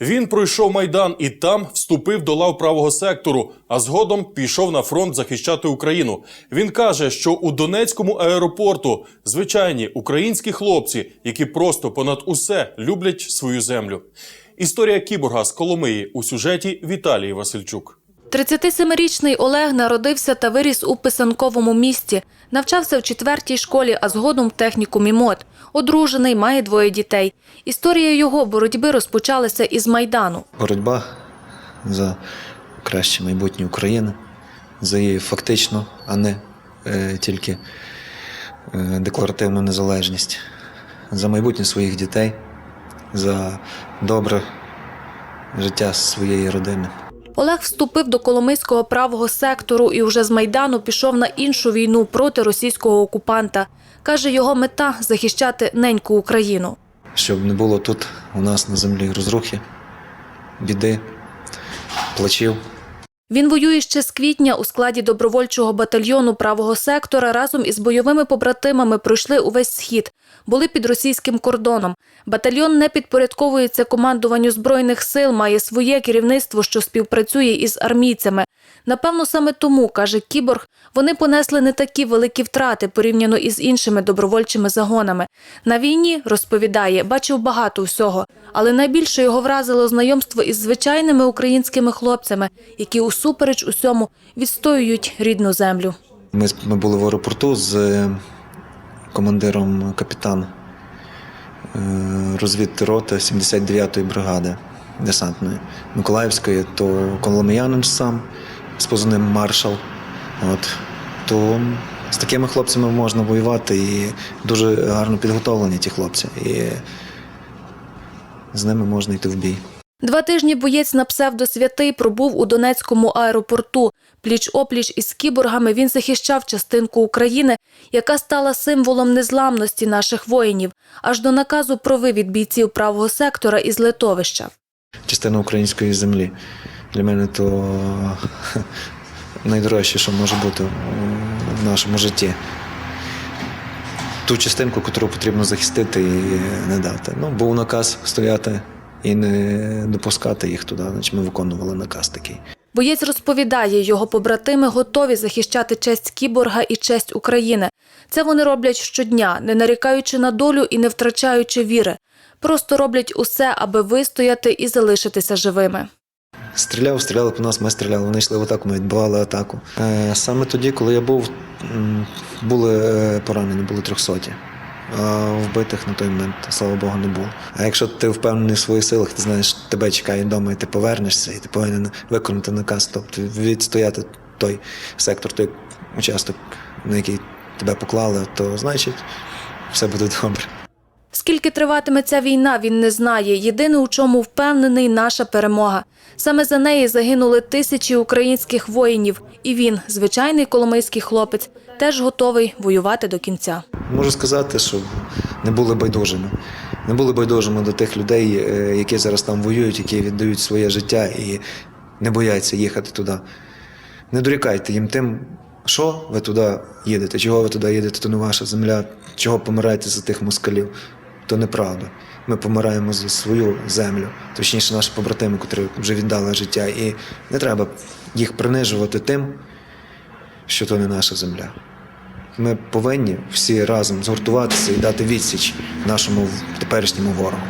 Він пройшов майдан і там вступив до лав правого сектору, а згодом пішов на фронт захищати Україну. Він каже, що у Донецькому аеропорту звичайні українські хлопці, які просто понад усе люблять свою землю. Історія кіборга з Коломиї у сюжеті Віталії Васильчук. 37-річний Олег народився та виріс у писанковому місті. Навчався в четвертій школі, а згодом в технікумі МОД. Одружений, має двоє дітей. Історія його боротьби розпочалася із Майдану. боротьба за краще майбутнє України, за її фактичну, а не е, тільки е, декларативну незалежність, за майбутнє своїх дітей, за добре життя своєї родини. Олег вступив до Коломийського правого сектору і вже з Майдану пішов на іншу війну проти російського окупанта. Каже, його мета – захищати неньку Україну. Щоб не було тут у нас на землі розрухи, біди, плачів. Він воює ще з квітня у складі добровольчого батальйону правого сектора. Разом із бойовими побратимами пройшли увесь схід. Були під російським кордоном. Батальйон не підпорядковується командуванню збройних сил, має своє керівництво, що співпрацює із армійцями. Напевно, саме тому, каже Кіборг, вони понесли не такі великі втрати порівняно із іншими добровольчими загонами. На війні, розповідає, бачив багато всього, але найбільше його вразило знайомство із звичайними українськими хлопцями, які усупереч усьому відстоюють рідну землю. Ми, ми були в аеропорту з е, командиром капітан е, розвідти роти 79-ї бригади десантної Миколаївської, то Коломияном сам з позивним маршал. От, то з такими хлопцями можна воювати і дуже гарно підготовлені ті хлопці. І з ними можна йти в бій. Два тижні боєць на псевдо святий пробув у Донецькому аеропорту. Пліч-опліч із кіборгами він захищав частинку України, яка стала символом незламності наших воїнів, аж до наказу про вивід бійців правого сектора із литовища. частина української землі. Для мене то найдорожче, що може бути в нашому житті. Ту частинку, яку потрібно захистити і не дати. Ну, був наказ стояти і не допускати їх туди, значить ми виконували наказ такий. Боєць розповідає, його побратими готові захищати честь кіборга і честь України. Це вони роблять щодня, не нарікаючи на долю і не втрачаючи віри. Просто роблять усе, аби вистояти і залишитися живими. Стріляв, стріляли по нас, ми стріляли. Вони йшли в атаку, ми відбивали атаку. Е, Саме тоді, коли я був, були е, поранені, були трьохсоті. Вбитих на той момент, слава Богу, не було. А якщо ти впевнений в своїх силах, ти знаєш, тебе чекає вдома, і ти повернешся, і ти повинен виконати наказ, тобто відстояти той сектор, той участок, на який тебе поклали, то значить все буде добре. Скільки триватиме ця війна, він не знає. Єдине, у чому впевнений наша перемога. Саме за неї загинули тисячі українських воїнів, і він, звичайний коломийський хлопець, теж готовий воювати до кінця. Можу сказати, що не були байдужими. Не були байдужими до тих людей, е, які зараз там воюють, які віддають своє життя і не бояться їхати туди. Не дорікайте їм тим, що ви туди їдете, чого ви туди їдете, то не ваша земля, чого помираєте за тих москалів. То неправда. Ми помираємо за свою землю, точніше, наші побратими, котрі вже віддали життя. І не треба їх принижувати тим, що то не наша земля. Ми повинні всі разом згуртуватися і дати відсіч нашому теперішньому ворогу.